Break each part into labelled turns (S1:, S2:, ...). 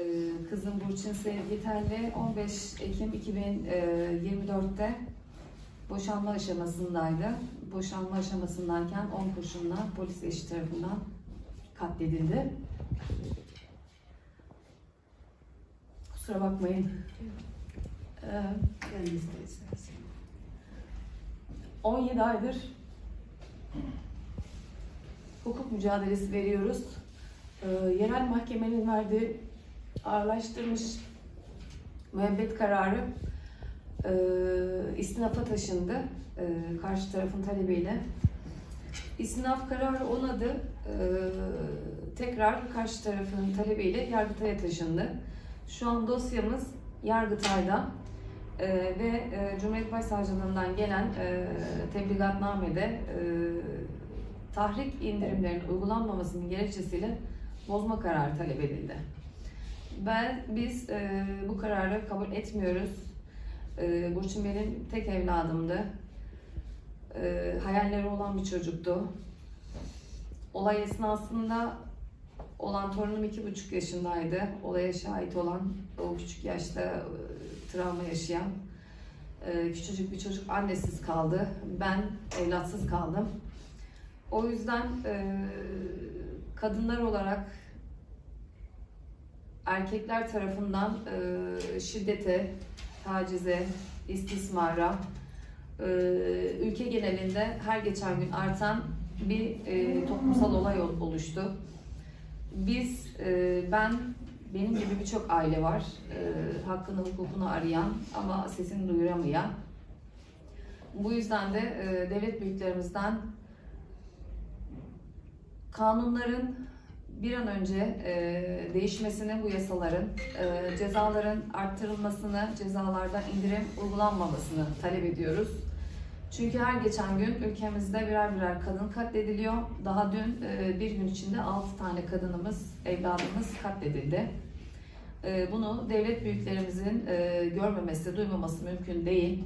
S1: Ee, Kızım Burçin Sevgi Telli 15 Ekim 2024'te boşanma aşamasındaydı. Boşanma aşamasındayken 10 kurşunla polis eşi tarafından katledildi. Kusura bakmayın. Ee,
S2: Kendiniz de isterseniz.
S1: 17 aydır hukuk mücadelesi veriyoruz. Ee, yerel mahkemenin verdiği ağırlaştırmış müebbet kararı e, istinafa taşındı e, karşı tarafın talebiyle. İstinaf kararı onadı. E, tekrar karşı tarafın talebiyle Yargıtay'a taşındı. Şu an dosyamız Yargıtay'da. Ee, ve e, Cumhuriyet Başsavcılığından gelen e, tebligatnamede e, tahrik indirimlerinin uygulanmamasının gerekçesiyle bozma kararı talep edildi. Ben biz e, bu kararı kabul etmiyoruz. E, Burçin benim tek evladımdı. E, hayalleri olan bir çocuktu. Olay esnasında olan torunum iki buçuk yaşındaydı. Olaya şahit olan o küçük yaşta e, travma yaşayan e, küçücük bir çocuk annesiz kaldı. Ben evlatsız kaldım. O yüzden e, kadınlar olarak erkekler tarafından e, şiddete, tacize, istismara, e, ülke genelinde her geçen gün artan bir e, toplumsal olay ol- oluştu. Biz, e, ben, benim gibi birçok aile var. E, hakkını, hukukunu arayan ama sesini duyuramayan. Bu yüzden de e, devlet büyüklerimizden kanunların bir an önce e, değişmesini, bu yasaların, e, cezaların arttırılmasını, cezalarda indirim uygulanmamasını talep ediyoruz. Çünkü her geçen gün ülkemizde birer birer kadın katlediliyor. Daha dün e, bir gün içinde 6 tane kadınımız, evladımız katledildi. E, Bunu devlet büyüklerimizin e, görmemesi, duymaması mümkün değil.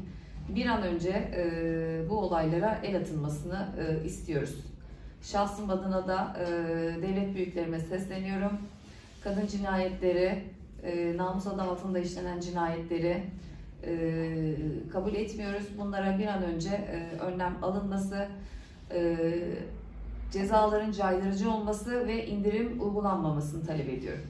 S1: Bir an önce e, bu olaylara el atılmasını e, istiyoruz. Şahsım adına da e, devlet büyüklerime sesleniyorum. Kadın cinayetleri, e, namus adı altında işlenen cinayetleri e, kabul etmiyoruz. Bunlara bir an önce e, önlem alınması, e, cezaların caydırıcı olması ve indirim uygulanmamasını talep ediyorum.